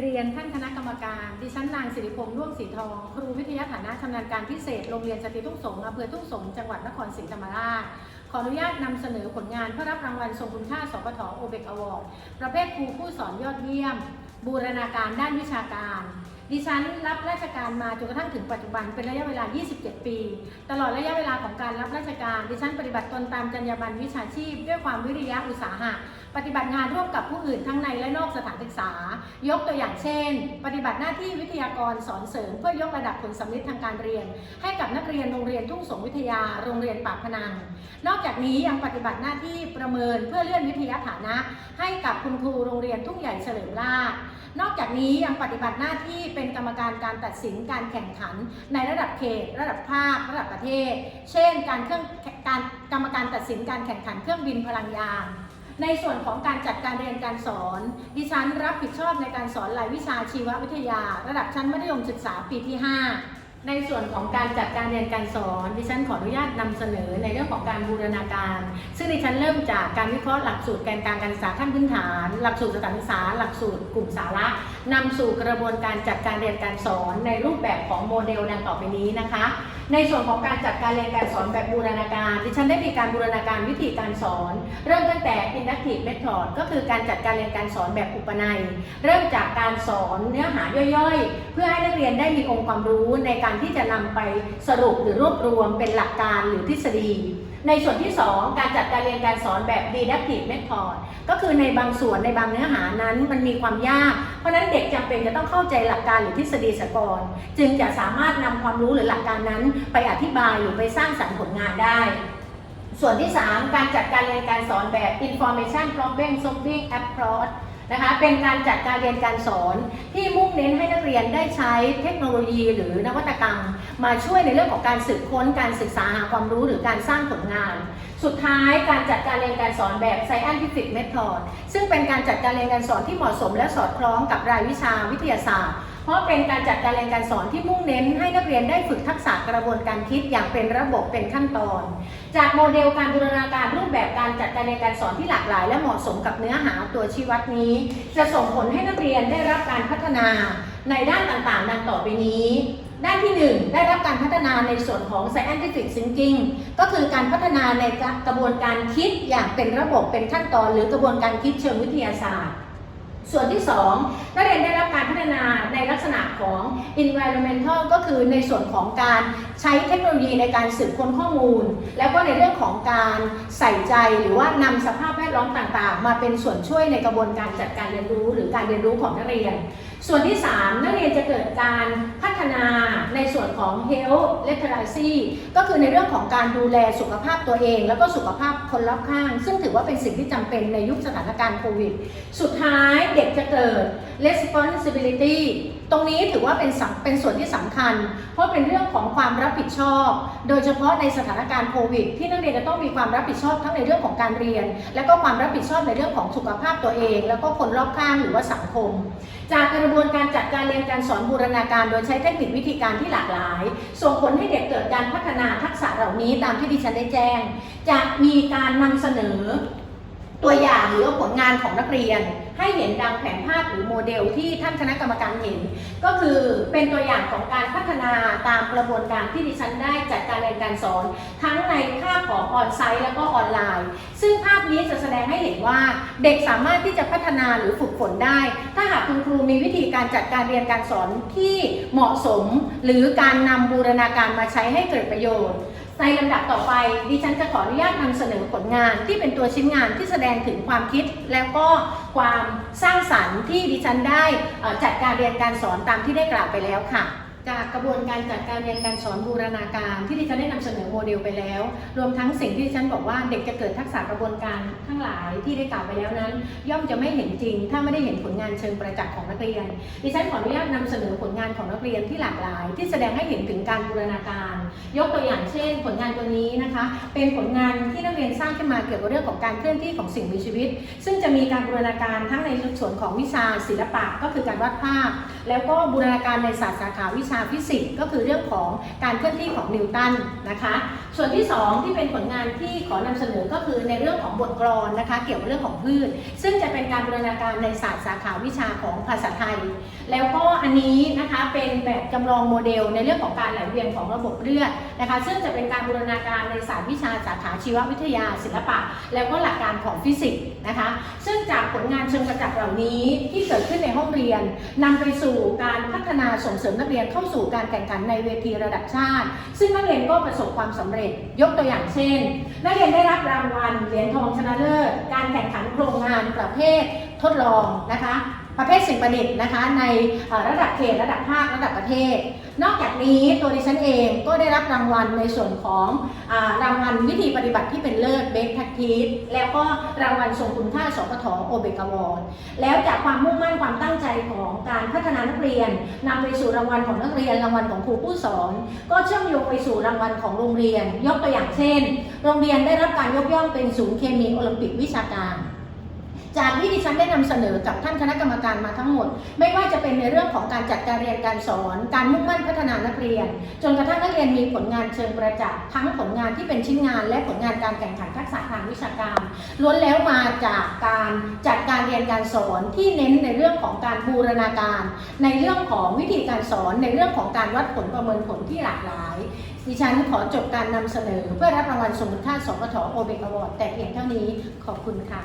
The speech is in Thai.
เรียนท่านคณะกรรมการ ดิฉันนางสิริพงษ์ร่วงสีทอง ครูวิทยาฐานะชำนาญการพิเศษ โรงเรียนสตรีทุ่งสงอำเภอทุ่งสงจังหวัดนครศรีธรรมราช ขออนุญาตนำเสนอผลงานเพื่อรับรางวัลทรงคุณค่าสปทโอเบกอวอร์ดประเภทครูผู้สอนยอดเยี่ยม บูรณาการด้านวิชาการ ดิฉันรับราชการมาจนกระทั่งถึงปัจจุบันเป็นระยะเวลา 27 ปี ตลอดระยะเวลาของการรับราชการ ดิฉันปฏิบัติตนตามจรรยาบรรณวิชาชีพ ด้วยความวิริยะอุตสาหะ ปฏิบัติงานร่วมกับผู้อื่นทั้งในและนอกสถานศึกษา ยกตัวอย่างเช่น ปฏิบัติหน้าที่วิทยากรสอนเสริม เพื่อยกระดับผลสำลิดทางการเรียน ให้กับนักเรียนโรงเรียนทุ่งสงวิทยา โรงเรียนปากพนัง นอกจากนี้ยังปฏิบัติหน้าที่ประเมินเพื่อเลื่อนวิทยาฐานะ ให้กับคุณครูโรงเรียนทุ่งใหญ่เฉลิมราชนอกจากนี้ยังปฏิบัติหน้าที่เป็นกรรมการการตัดสินการแข่งขัน ในระดับเขต ระดับภาค ระดับประเทศ เช่น การเครื่องการกรรมการตัดสินการแข่งขันเครื่องบินพลังยางในส่วนของการจัดการเรียนการสอน ดิฉันรับผิดชอบในการสอนรายวิชาชีววิทยา ระดับชั้นมัธยมศึกษาปีที่ 5 ในส่วนของการจัดการเรียนการสอนดิฉันขออนุญาตนำเสนอในเรื่องของการบูรณาการ ซึ่งดิฉันเริ่มจากการวิเคราะห์หลักสูตรแกนกลางการศึกษาขั้นพื้นฐาน หลักสูตรสถานศึกษา หลักสูตรกลุ่มสาระนำสู่กระบวนการจัดการเรียนการสอนในรูปแบบของโมเดลดังต่อไปนี้นะคะ ในส่วนของการจัดการเรียนการสอนแบบบูรณาการ ดิฉันได้มีการบูรณาการวิธีการสอน เริ่มตั้งแต่ inductive method ก็คือการจัดการเรียนการสอนแบบอุปนัย เริ่มจากการสอนเนื้อหาย่อยๆ เพื่อให้นักเรียนได้มีองค์ความรู้ในการการที่จะนำไปสรุปหรือรวบรวมเป็นหลักการหรือทฤษฎี ในส่วนที่ 2 การจัดการเรียนการสอนแบบ deductive method ก็คือในบางส่วนในบางเนื้อหานั้นมันมีความยาก เพราะฉะนั้นเด็กจำเป็นจะต้องเข้าใจหลักการหรือทฤษฎีสกอนจึงจะสามารถนำความรู้หรือหลักการนั้น ไปอธิบายหรือไปสร้างสรรค์ผลงานได้ส่วนที่ 3 การจัดการเรียนการสอนแบบ information problem solving approach นะคะ เป็นการจัดการเรียนการสอนที่มุ่งเน้นให้นักเรียนได้ใช้เทคโนโลยีหรือนวัตกรรม มาช่วยในเรื่องของการสืบค้นการศึกษาหาความรู้หรือการสร้างผลงาน สุดท้ายการจัดการเรียนการสอนแบบ scientific method ซึ่งเป็นการจัดการเรียนการสอนที่เหมาะสมและสอดคล้องกับรายวิชาวิทยาศาสตร์ ราะเป็นการจัดการเรียนการสอนที่มุ่งเน้นให้นักเรียนได้ฝึกทักษะกระบวนการคิดอย่างเป็นระบบเป็นขั้นตอน จากโมเดลการบูรณาการรูปแบบการจัดการเรียนการสอนที่หลากหลาย และเหมาะสมกับเนื้อหาตัวชี้วัดนี้ จะส่งผลให้นักเรียนได้รับการพัฒนาในด้านต่างๆ ดังต่อไปนี้ ด้านที่ 1 ได้รับการพัฒนาในส่วนของ scientific thinking ก็คือการพัฒนาในกระบวนการคิดอย่างเป็นระบบเป็นขั้นตอน หรือกระบวนการคิดเชิงวิทยาศาสตร์ ส่วนที่ 2 นักเรียนได้รับการพัฒนาในลักษณะของ environmental ก็คือในส่วนของการใช้เทคโนโลยีในการสืบค้นข้อมูล แล้วก็ในเรื่องของการใส่ใจหรือว่านำสภาพแวดล้อมต่างๆ มาเป็นส่วนช่วยในกระบวนการจัดการเรียนรู้ หรือการเรียนรู้ของนักเรียน ส่วนที่ 3 นักเรียนจะเกิดการพัฒนาในส่วนของ health literacy ก็คือในเรื่องของการดูแลสุขภาพตัวเอง แล้วก็สุขภาพคนรอบข้าง ซึ่งถือว่าเป็นสิ่งที่จำเป็นในยุคสถานการณ์โควิด สุดท้ายเด็กจะเกิด responsibility ตรงนี้ถือว่าเป็นสำเป็นส่วนที่สำคัญ เพราะเป็นเรื่องของความรับผิดชอบ โดยเฉพาะในสถานการณ์โควิด ที่นักเรียนจะต้องมีความรับผิดชอบทั้งในเรื่องของการเรียน และก็ความรับผิดชอบในเรื่องของสุขภาพตัวเอง แล้วก็คนรอบข้างหรือว่าสังคม จากกระบวนการจัดการเรียนการสอนบูรณาการ โดยใช้เทคนิควิธีการที่หลากหลาย ส่งผลให้เด็กเกิดการพัฒนาทักษะเหล่านี้ตามที่ดิฉันได้แจ้ง จะมีการนำเสนอ ตัวอย่างหรือผลงานของนักเรียน ให้เห็นดังแผนภาพหรือโมเดลที่ท่านคณะกรรมการเห็น ก็คือเป็นตัวอย่างของการพัฒนาตามกระบวนการที่ดิฉันได้จัดการเรียนการสอน ทั้งในภาพของออนไซต์แล้วก็ออนไลน์ ซึ่งภาพนี้จะแสดงให้เห็นว่าเด็กสามารถที่จะพัฒนาหรือฝึกฝนได้ ถ้าหากคุณครูมีวิธีการจัดการเรียนการสอนที่เหมาะสม หรือการนำบูรณาการมาใช้ให้เกิดประโยชน์ ในลำดับต่อไปดิฉันจะขออนุญาตนำเสนอผลงานที่เป็นตัวชิ้นงานที่แสดงถึงความคิด แล้วก็ความสร้างสรรค์ที่ดิฉันได้จัดการเรียนการสอนตามที่ได้กล่าวไปแล้วค่ะ จากกระบวนการจัดการเรียนการสอนบูรณาการ ที่ดิฉันได้นำเสนอโมเดลไปแล้ว รวมทั้งสิ่งที่ดิฉันบอกว่าเด็กจะเกิดทักษะกระบวนการทั้งหลายที่ได้กล่าวไปแล้วนั้น ย่อมจะไม่เห็นจริง ถ้าไม่ได้เห็นผลงานเชิงประจักษ์ของนักเรียน ดิฉันขออนุญาตนำเสนอผลงานของนักเรียนที่หลากหลาย ที่แสดงให้เห็นถึงการบูรณาการ ยกตัวอย่างเช่น ผลงานตัวนี้นะคะ เป็นผลงานที่นักเรียนสร้างขึ้นมาเกี่ยวกับเรื่องของการเคลื่อนที่ของสิ่งมีชีวิต ซึ่งจะมีการบูรณาการทั้งในส่วนของวิชาศิลปะก็คือการวาดภาพ แล้วก็บูรณาการในศาสตร์สาขาวิชาาฟิสิกส์ก็คือเรื่องของการเคลื่อนที่ของนิวตันนะคะ ส่วนที่สองที่เป็นผลงานที่ขอนำเสนอก็คือในเรื่องของบทกลอนนะคะ เกี่ยวกับเรื่องของพืช ซึ่งจะเป็นการบูรณาการในศาสตร์สาขาวิชาของภาษาไทย แล้วก็อันนี้นะคะเป็นแบบจำลองโมเดลในเรื่องของการไหลเวียนของระบบเลือดนะคะ ซึ่งจะเป็นการบูรณาการในศาสตร์วิชาสาขาชีววิทยาศิลปะ แล้วก็หลักการของฟิสิกส์นะคะ ซึ่งจากผลงานเชิงประจักษ์เหล่านี้ที่เกิดขึ้นในห้องเรียนนำไปสู่การพัฒนาส่งเสริมนักเรียนเข้าสู่การแข่งขันในเวทีระดับชาติ ซึ่งนักเรียนก็ประสบความสำเร็จ ยกตัวอย่างเช่น นักเรียนได้รับรางวัลเหรียญทองชนะเลิศ การแข่งขันโครงงานประเภททดลองนะคะ ประเภทสิ่งประดิษฐ์นะคะ ในระดับเขตระดับภาคระดับประเทศ นอกจากนี้ตัวดิฉันเองก็ได้รับรางวัลในส่วนของอรางวัลวิธีปฏิบัติที่เป็นเลิศเบสแท็กทีแล้วก็รางวัลทรงคุณค่าสปทโอเบกาวอนแล้วจากความมุ่งมั่นความตั้งใจของการพัฒนานักเรียนนำไปสู่รางวัลของนักเรียนรางวัลของครูผู้สอน ก็เชื่อมโยงไปสู่รางวัลของโรงเรียน ยกตัวอย่างเช่น โรงเรียนได้รับการยกย่องเป็นศูนย์เคมีโอลิมปิกวิชาการ จากที่ดิฉันได้นำเสนอกับท่านคณะกรรมการมาทั้งหมด ไม่ว่าจะเป็นในเรื่องของการจัดการเรียนการสอน การมุ่งมั่นพัฒนานักเรียน จนกระทั่งนักเรียนมีผลงานเชิงประจักษ์ทั้งผลงานที่เป็นชิ้นงาน และผลงานการแข่งขันทักษะทางวิชาการ ล้วนแล้วมาจากการจัดการเรียนการสอนที่เน้นในเรื่องของการบูรณาการ ในเรื่องของวิธีการสอน ในเรื่องของการวัดผลประเมินผลที่หลากหลายดิฉันขอจบการนำเสนอเพื่อรับรางวัลสมคุณค่าสปทโอเบกอวอร์ดแต่เพียงเท่านี้ขอบคุณค่ะ